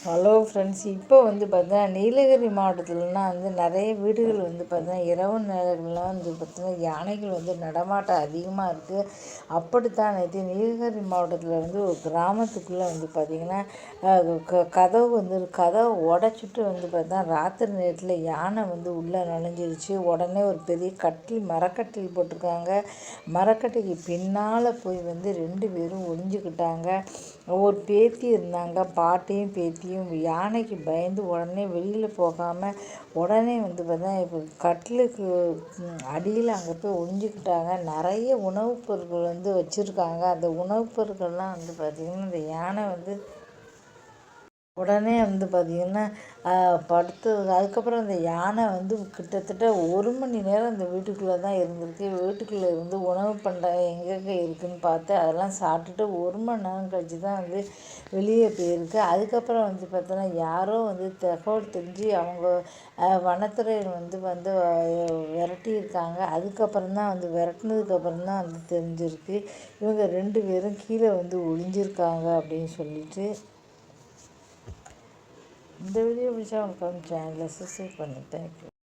Hello friends இப்போ வந்து பார்த்தீங்கன்னா நீலகிரி மாவட்டத்துலலாம் வந்து நிறைய வீடுகள் வந்து பார்த்தீங்கன்னா இரவு நேரங்கள்லாம் வந்து பார்த்திங்கன்னா யானைகள் வந்து நடமாட்டம் அதிகமாக இருக்குது அப்படித்தான் நேற்று நீலகிரி மாவட்டத்தில் வந்து ஒரு கிராமத்துக்குள்ளே வந்து பார்த்திங்கன்னா க கதவு வந்து கதவை உடச்சிட்டு வந்து பார்த்தா ராத்திரி நேரத்தில் யானை வந்து உள்ளே நுழைஞ்சிருச்சு. உடனே ஒரு பெரிய கட்டில் மரக்கட்டில் போட்டிருக்காங்க. மரக்கட்டைக்கு பின்னால் போய் வந்து ரெண்டு பேரும் ஒழிஞ்சுக்கிட்டாங்க ஒரு பேத்தி இருந்தாங்க பாட்டியும் பேத்தியும் யானைக்கு பயந்து உடனே வெளியில் போகாமல் உடனே வந்து பார்த்தா இப்போ கட்டிலுக்கு அடியில் அங்கே போய் ஒழிஞ்சிக்கிட்டாங்க நிறைய உணவுப் பொருட்கள் வந்து வச்சுருக்காங்க. அந்த உணவுப் பொருட்கள்லாம் வந்து பார்த்திங்கன்னா இந்த யானை வந்து உடனே வந்து பார்த்திங்கன்னா படுத்து அதுக்கப்புறம் அந்த யானை வந்து கிட்டத்தட்ட ஒரு மணி நேரம் அந்த வீட்டுக்குள்ளே தான் இருந்திருக்கு. வீட்டுக்குள்ளே இருந்து உணவு பண்டகம் எங்கெங்கே இருக்குதுன்னு பார்த்து அதெல்லாம் சாப்பிட்டுட்டு ஒரு மணி நேரம் கழித்து தான் வந்து வெளியே போயிருக்கு. அதுக்கப்புறம் வந்து பார்த்தோன்னா யாரோ வந்து தகவல் தெரிஞ்சு அவங்க வனத்துறையில் வந்து வந்து விரட்டியிருக்காங்க. அதுக்கப்புறம் தான் வந்து விரட்டினதுக்கப்புறம் தான் வந்து தெரிஞ்சிருக்கு. இவங்க ரெண்டு பேரும் கீழே வந்து ஒளிஞ்சிருக்காங்க அப்படின்னு சொல்லிட்டு இந்த வீடியோ பிடிச்சா உங்களுக்கு சேனலை சப்ஸ்கிரைப் பண்ணு தேங்க்யூ